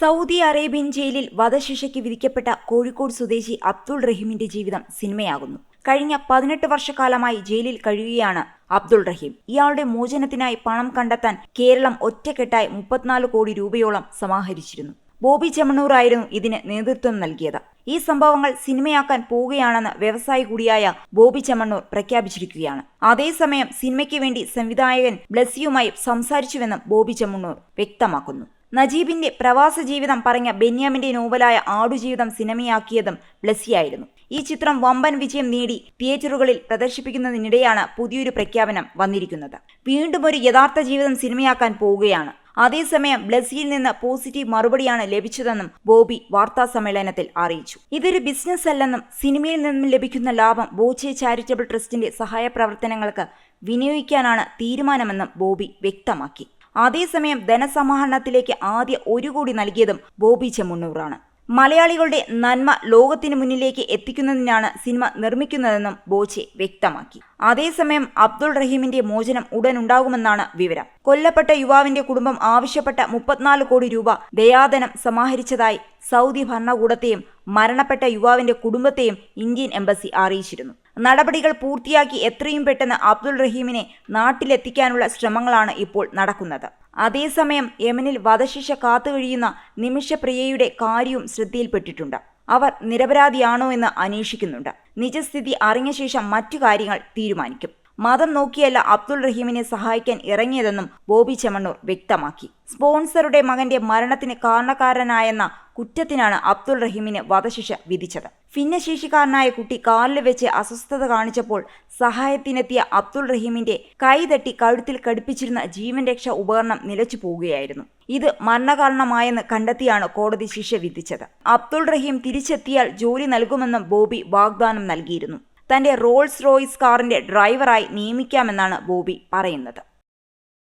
Saudi Arabian ജയിലിൽ വധശിക്ഷയ്ക്ക് വിധിക്കപ്പെട്ട കോഴിക്കോട് സ്വദേശി അബ്ദുൾ റഹീമിന്റെ ജീവിതം സിനിമയാകുന്നു. കഴിഞ്ഞ പതിനെട്ട് വർഷക്കാലമായി ജയിലിൽ കഴിയുകയാണ് അബ്ദുൾ റഹീം. ഇയാളുടെ മോചനത്തിനായി പണം കണ്ടെത്താൻ കേരളം ഒറ്റക്കെട്ടായി മുപ്പത്തിനാല് കോടി രൂപയോളം സമാഹരിച്ചിരുന്നു. ബോബി ചെമ്മണ്ണൂറായിരുന്നു ഇതിന് നേതൃത്വം നൽകിയത്. ഈ സംഭവങ്ങൾ സിനിമയാക്കാൻ പോവുകയാണെന്ന് വ്യവസായി കൂടിയായ ബോബി ചെമ്മണ്ണൂർ പ്രഖ്യാപിച്ചിരിക്കുകയാണ്. അതേസമയം സിനിമയ്ക്ക് വേണ്ടി സംവിധായകൻ ബ്ലസ്സിയുമായി സംസാരിച്ചുവെന്നും ബോബി ചെമ്മണ്ണൂർ വ്യക്തമാക്കുന്നു. നജീബിന്റെ പ്രവാസ ജീവിതം പറഞ്ഞ ബെന്യാമിന്റെ നോവലായ ആടുജീവിതം സിനിമയാക്കിയതും ബ്ലസ്സിയായിരുന്നു. ഈ ചിത്രം വമ്പൻ വിജയം നേടി തിയേറ്ററുകളിൽ പ്രദർശിപ്പിക്കുന്നതിനിടെയാണ് പുതിയൊരു പ്രഖ്യാപനം വന്നിരിക്കുന്നത്. വീണ്ടും ഒരു യഥാർത്ഥ ജീവിതം സിനിമയാക്കാൻ പോവുകയാണ്. അതേസമയം ബ്ലസ്സിയിൽ നിന്ന് പോസിറ്റീവ് മറുപടിയാണ് ലഭിച്ചതെന്നും ബോബി വാർത്താ സമ്മേളനത്തിൽ അറിയിച്ചു. ഇതൊരു ബിസിനസ് അല്ലെന്നും സിനിമയിൽ നിന്നും ലഭിക്കുന്ന ലാഭം ബോച്ചെ ചാരിറ്റബിൾ ട്രസ്റ്റിന്റെ സഹായ പ്രവർത്തനങ്ങൾക്ക് വിനിയോഗിക്കാനാണ് തീരുമാനമെന്നും ബോബി വ്യക്തമാക്കി. അതേസമയം ധനസമാഹരണത്തിലേക്ക് ആദ്യ ഒരു കോടി നൽകിയതും ബോബി ചെമ്മണ്ണൂറാണ്. മലയാളികളുടെ നന്മ ലോകത്തിന് മുന്നിലേക്ക് എത്തിക്കുന്നതിനാണ് സിനിമ നിർമ്മിക്കുന്നതെന്നും ബോച്ചെ വ്യക്തമാക്കി. അതേസമയം അബ്ദുൾ റഹീമിന്റെ മോചനം ഉടൻ ഉണ്ടാകുമെന്നാണ് വിവരം. കൊല്ലപ്പെട്ട യുവാവിന്റെ കുടുംബം ആവശ്യപ്പെട്ട മുപ്പത്തിനാല് കോടി രൂപ ദയാധനം സമാഹരിച്ചതായി സൗദി ഭരണകൂടത്തെയും മരണപ്പെട്ട യുവാവിന്റെ കുടുംബത്തെയും ഇന്ത്യൻ എംബസി അറിയിച്ചിരുന്നു. നടപടികൾ പൂർത്തിയാക്കി എത്രയും പെട്ടെന്ന് അബ്ദുൾ റഹീമിനെ നാട്ടിലെത്തിക്കാനുള്ള ശ്രമങ്ങളാണ് ഇപ്പോൾ നടക്കുന്നത്. അതേസമയം യമനിൽ വധശിക്ഷ കാത്തുകഴിയുന്ന നിമിഷപ്രിയയുടെ കാര്യവും ശ്രദ്ധയിൽപ്പെട്ടിട്ടുണ്ട്. അവർ നിരപരാധിയാണോ എന്ന് അന്വേഷിക്കുന്നുണ്ട്. നിജസ്ഥിതി അറിഞ്ഞ ശേഷം മറ്റു കാര്യങ്ങൾ തീരുമാനിക്കും. മതം നോക്കിയല്ല അബ്ദുൾ റഹീമിനെ സഹായിക്കാൻ ഇറങ്ങിയതെന്നും ബോബി ചെമ്മണ്ണൂർ വ്യക്തമാക്കി. സ്പോൺസറുടെ മകന്റെ മരണത്തിന് കാരണക്കാരനായെന്ന കുറ്റത്തിനാണ് അബ്ദുൾ റഹീമിന് വധശിക്ഷ വിധിച്ചത്. ഭിന്നശേഷിക്കാരനായ കുട്ടി കാറിൽ വെച്ച് അസ്വസ്ഥത കാണിച്ചപ്പോൾ സഹായത്തിനെത്തിയ അബ്ദുൾ റഹീമിന്റെ കൈതട്ടി കഴുത്തിൽ ഘടിപ്പിച്ചിരുന്ന ജീവൻ രക്ഷാ ഉപകരണം നിലച്ചു പോവുകയായിരുന്നു. ഇത് മരണകാരണമായെന്ന് കണ്ടെത്തിയാണ് കോടതി ശിക്ഷ വിധിച്ചത്. അബ്ദുൾ റഹീം തിരിച്ചെത്തിയാൽ ജോലി നൽകുമെന്നും ബോബി വാഗ്ദാനം നൽകിയിരുന്നു. തന്റെ റോൾസ് റോയ്സ് കാറിന്റെ ഡ്രൈവറായി നിയമിക്കാമെന്നാണ് ബോബി പറയുന്നത്.